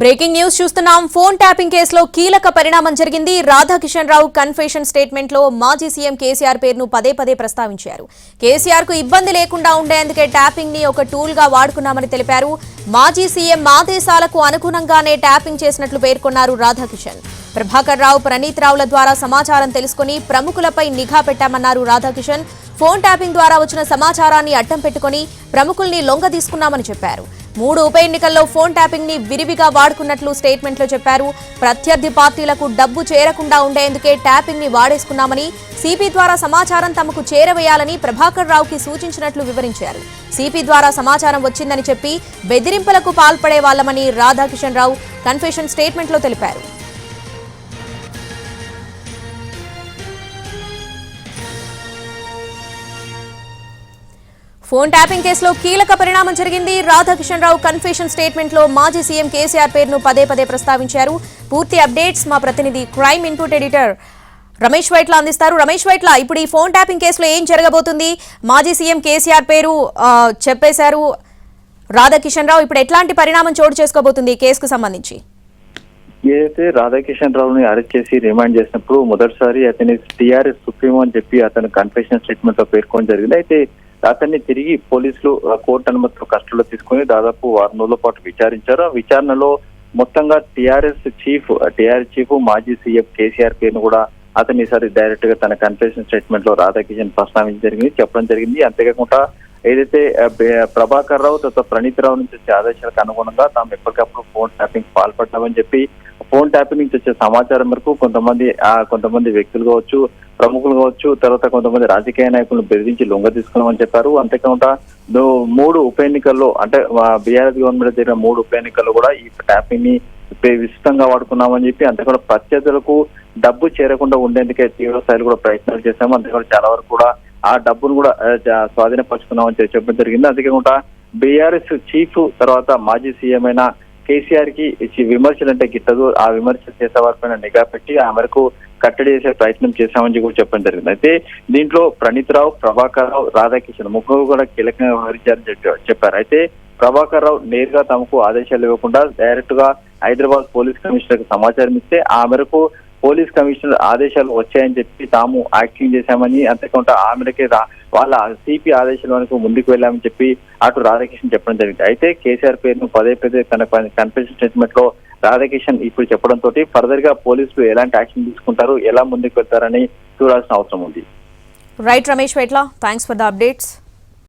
Breaking news చూస్తున్నాం. Phone tapping కేసులో కీలక పరిణామం జరిగింది. రాధాకిషన్ రావు కన్ఫెషన్ స్టేట్మెంట్లో మాజీ సీఎం కేసీఆర్ పేరును పదే పదే ప్రస్తావించారు. కేసీఆర్కు ఇబ్బంది లేకుండా ఉండేందుకే ట్యాపింగ్ని ఒక టూల్గా వాడుకున్నామని తెలిపారు. మాజీ సీఎం ఆదేశాలకు అనుగుణంగానే ట్యాపింగ్ చేసినట్లు పేర్కొన్నారు రాధాకిషన్. ప్రభాకర్ రావు ప్రణీత్ రావుల ద్వారా సమాచారం తెలుసుకుని ప్రముఖులపై నిఘా పెట్టామన్నారు రాధాకిషన్. ఫోన్ ట్యాపింగ్ ద్వారా వచ్చిన సమాచారాన్ని అడ్డం పెట్టుకుని ప్రముఖుల్ని లొంగ తీసుకున్నామని చెప్పారు. మూడు ఉప ఎన్నికల్లో ఫోన్ ట్యాపింగ్ని విరివిగా వాడుకున్నట్లు స్టేట్మెంట్లో చెప్పారు. ప్రత్యర్థి పార్టీలకు డబ్బు చేరకుండా ఉండేందుకే ట్యాపింగ్ని వాడేసుకున్నామని సిపి ద్వారా సమాచారం తమకు చేరవేయాలని ప్రభాకర్ రావుకి సూచించినట్లు వివరించారు. సిపి ద్వారా సమాచారం వచ్చిందని చెప్పి బెదిరింపులకు పాల్పడే వాళ్ళమని రాధాకిషన్ రావు కన్ఫెషన్ స్టేట్మెంట్లో తెలిపారు. ఫోన్ ట్యాపింగ్ కేసులో కీలక పరిణామం జరిగింది. రాధాకిషన్ రావు కన్ఫెషన్ స్టేట్మెంట్లో మాజీ సీఎం కేసీఆర్ పేరును పదే పదే ప్రస్తావించారు. పూర్తి అప్డేట్స్ మా ప్రతినిధి crime input editor Ramesh Vaitla అందిస్తారు. రమేష్ వైట్ల ఇప్పుడు ఈ ఫోన్ ట్యాపింగ్ కేసులో ఏం జరగబోతుంది? మాజీ సీఎం కేసీఆర్ పేరు చెప్పేశారు. రాధాకిషన్రావు ఇప్పుడు ఎట్లాంటి పరిణామం చోటు చేసుకోబోతుంది ఈ కేసుకు సంబంధించి? ఏదైతే రాధాకిషన్ రావుని అరెస్ట్ చేసి రిమాండ్ చేసినప్పుడు మొదటిసారి అతని టీఆర్ఎస్ సుప్రీమో అని చెప్పి అతను కన్ఫెషన్ స్టేట్మెంట్లో పేర్కొని జరిగింది. అయితే అతన్ని తిరిగి పోలీసులు కోర్టు అనుమతితో కస్టడీలో తీసుకుని దాదాపు వారం రోజుల పాటు విచారించారు. ఆ విచారణలో మొత్తంగా టీఆర్ఎస్ చీఫ్ టిఆర్ఎస్ చీఫ్ మాజీ సీఎం కేసీఆర్ పేరును కూడా అతను ఈసారి డైరెక్ట్గా తన కన్ఫెషన్ స్టేట్మెంట్లో రాధాకిషన్ ప్రస్తావించడం జరిగింది చెప్పడం జరిగింది. అంతేకాకుండా ఏదైతే ప్రభాకర్ రావు తర్వాత ప్రణీత్ రావు నుంచి వచ్చే ఆదేశాలకు అనుగుణంగా తాము ఎప్పటికప్పుడు ఫోన్ ట్యాపింగ్ పాల్పడ్డామని చెప్పి ఫోన్ ట్యాపింగ్ నుంచి వచ్చే సమాచారం వరకు కొంతమంది ఆ కొంతమంది వ్యక్తులు కావచ్చు ప్రముఖులు కావచ్చు తర్వాత కొంతమంది రాజకీయ నాయకులను బెదిరించి లొంగ తీసుకున్నామని చెప్పారు. అంతేకాకుండా మూడు ఉప ఎన్నికల్లో అంటే బీఆర్ఎస్ గవర్నమెంట్ జరిగిన మూడు ఉప ఎన్నికల్లో కూడా ఈ ట్యాపింగ్ని విస్తృతంగా వాడుకున్నామని చెప్పి అంతేకాకుండా ప్రత్యర్థులకు డబ్బు చేరకుండా ఉండేందుకే తీవ్ర స్థాయిలో కూడా ప్రయత్నాలు చేశాము. అంతేకాకుండా చాలా వరకు కూడా ఆ డబ్బును కూడా స్వాధీనపరుచుకున్నామని చెప్పడం జరిగింది. అంతేకాకుండా బీఆర్ఎస్ చీఫ్ తర్వాత మాజీ సీఎం అయిన కేసీఆర్కి విమర్శలు అంటే గిట్టదు. ఆ విమర్శలు చేసే వారిపైన నిఘా పెట్టి ఆ మేరకు కట్టడి చేసే ప్రయత్నం చేశామని కూడా చెప్పడం జరిగింది. అయితే దీంట్లో ప్రణీత్ రావు ప్రభాకర్ రావు రాధాకిషన్ ముగ్గురు కూడా కీలకంగా వ్యవహరించారని చెప్పి- చెప్పారు. అయితే ప్రభాకర్ రావు నేరుగా తమకు ఆదేశాలు ఇవ్వకుండా డైరెక్ట్గా హైదరాబాద్ పోలీస్ కమిషనర్కు సమాచారం ఇస్తే ఆ మేరకు పోలీస్ కమిషనర్ ఆదేశాలు వచ్చాయని చెప్పి తాము యాక్టింగ్ చేశామని అంతేకాకుండా ఆ మేరకే రా- వాళ్ళ సిపి ఆదేశాల వరకు ముందుకు వెళ్ళామని చెప్పి అటు రాధాకిషన్ చెప్పడం జరిగింది. అయితే కేసీఆర్ పేరును పదే పదే తన కన్ఫెషన్ స్టేట్మెంట్లో రాధాకిషన్ ఇప్పుడు చెప్పడంతో ఫర్దర్గా పోలీసులు ఎలాంటి యాక్షన్ తీసుకుంటారు ఎలా ముందుకు వెళ్తారని చూడాల్సిన అవసరం ఉంది. Right Ramesh Vaitla thanks for the updates